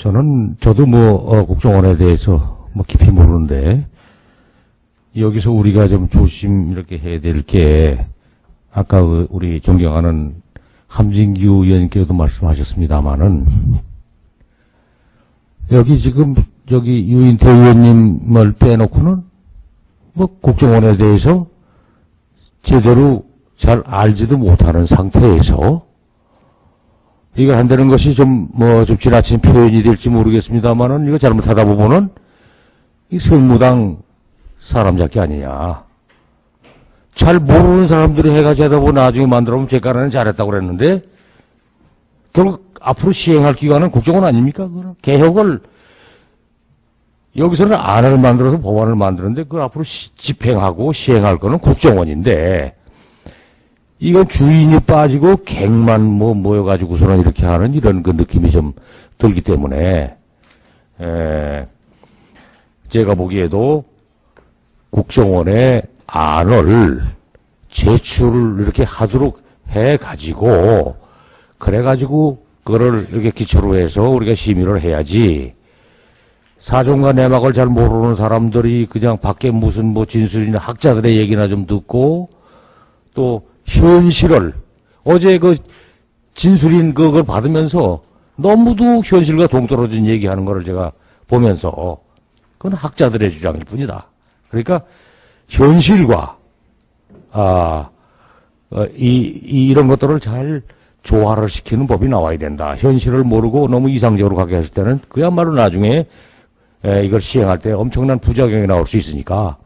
저는 저도 뭐 어, 국정원에 대해서 뭐 깊이 모르는데 여기서 우리가 좀 조심 이렇게 해야 될 게 아까 그 우리 존경하는 함진규 의원께도 말씀하셨습니다마는 여기 지금 여기 유인태 의원님을 빼놓고는 뭐 국정원에 대해서 제대로 잘 알지도 못하는 상태에서 이거 한다는 것이 좀, 뭐, 좀 지나친 표현이 될지 모르겠습니다만은, 이거 잘못하다 보면은, 이 성무당 사람 잡기 아니냐. 잘 모르는 사람들이 해가지고 하다 보고 나중에 만들어보면 제가는 잘했다고 그랬는데, 결국 앞으로 시행할 기관은 국정원 아닙니까? 그거는 개혁을, 여기서는 안을 만들어서 법안을 만드는데, 그걸 앞으로 시- 집행하고 시행할 거는 국정원인데, 이건 주인이 빠지고 객만 뭐 모여가지고서는 이렇게 하는 이런 그 느낌이 좀 들기 때문에 에, 제가 보기에도 국정원의 안을 제출을 이렇게 하도록 해가지고 그래가지고 그거를 이렇게 기초로 해서 우리가 심의를 해야지. 사정과 내막을 잘 모르는 사람들이 그냥 밖에 무슨 뭐 진술이나 학자들의 얘기나 좀 듣고 또 현실을 어제 그 진술인 그걸 받으면서 너무도 현실과 동떨어진 얘기하는 거를 제가 보면서 그건 학자들의 주장일 뿐이다. 그러니까 현실과 아, 어, 이, 이- 이 런 것들을 잘 조화를 시키는 법이 나와야 된다. 현실을 모르고 너무 이상적으로 가게 했을 때는 그야말로 나중에 에, 이걸 시행할 때 엄청난 부작용이 나올 수 있으니까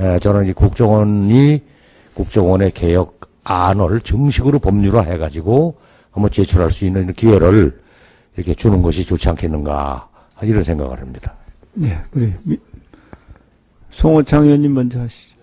에, 저는 이 국정원이 국정원의 개혁 안을 정식으로 법률화 해가지고 한번 제출할 수 있는 기회를 이렇게 주는 것이 좋지 않겠는가 이런 생각을 합니다. 네, 미- 송호창 의원님 먼저 하시죠.